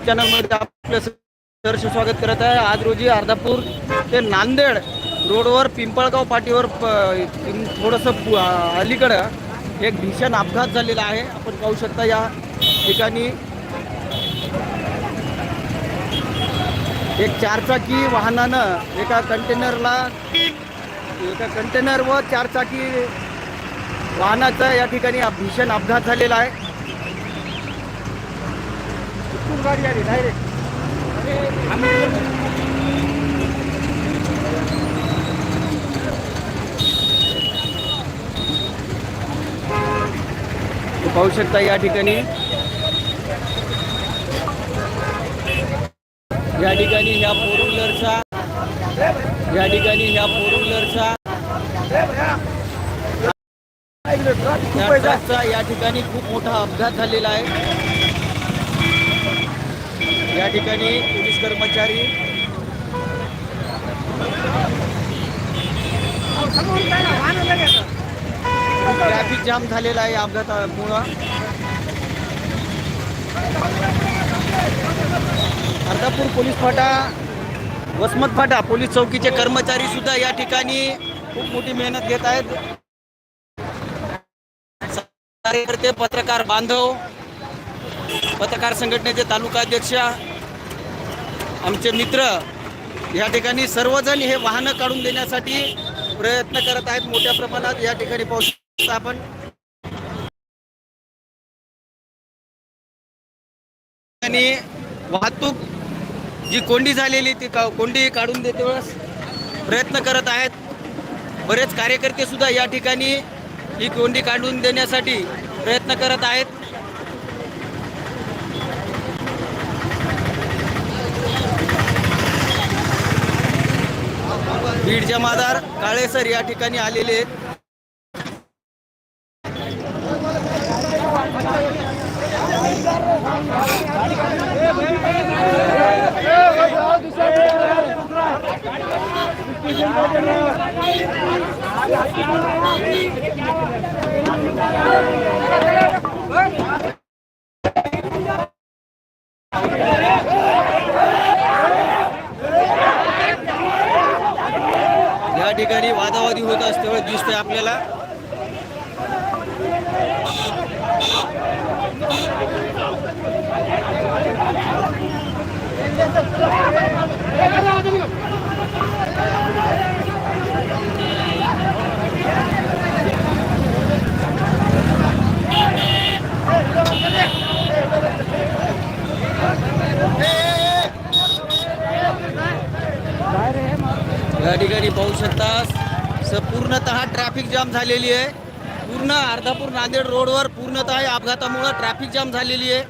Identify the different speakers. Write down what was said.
Speaker 1: चॅनलमध्ये आपलं सहर्ष स्वागत करत आहे. आज रोजी अर्धापूर ते नांदेड रोडवर पिंपळगाव पाटीवर थोडंसं अलीकडं एक भीषण अपघात झालेला आहे. आपण पाहू शकता या ठिकाणी एक चारचाकी वाहनानं एका कंटेनरला एका कंटेनर व चारचाकी वाहनाचा या ठिकाणी भीषण अपघात झालेला आहे. इथून गाडी आली डायरेक्ट तू पाहू शकता या ठिकाणी. या ठिकाणी ह्या फोर व्हीलरचा या ठिकाणी ह्या फोर व्हीलरचा या ठिकाणी खूप मोठा अपघात झालेला आहे. या ठिकाणी पोलीस कर्मचारी ट्रॅफिक जाम झालेला आहे अपघातामुळं अर्धापूर पोलीस फाटा वसमत फाटा पोलीस चौकीचे कर्मचारी सुद्धा या ठिकाणी खूप मोठी मेहनत घेत आहेत. कार्यकर्ते पत्रकार बांधव पत्रकार संघटनेचे तालुका अध्यक्ष आमचे मित्र या ठिकाणी सर्वजण हे वाहनं काढून देण्यासाठी प्रयत्न करत आहेत. मोठ्या प्रमाणात या ठिकाणी पाहू शकता आपण आणि वाहतूक जी कोंडी झालेली ती का कोंडी काढून देते वेळेस प्रयत्न करत आहेत. बरेच कार्यकर्ते सुद्धा या ठिकाणी ही कोंडी काढून देण्यासाठी प्रयत्न करत आहेत. बीड जमादार काळेसर या ठिकाणी आलेले आहेत. ठिकाणी वादावादी होत असते वेळेस दिसतंय आपल्याला. या ठिकाणी पाहू शकता स पूर्णतः ट्रॅफिक जाम झालेली आहे. पूर्ण अर्धापूर नांदेड रोडवर पूर्णतः या अपघातामुळं ट्रॅफिक जाम झालेली आहे.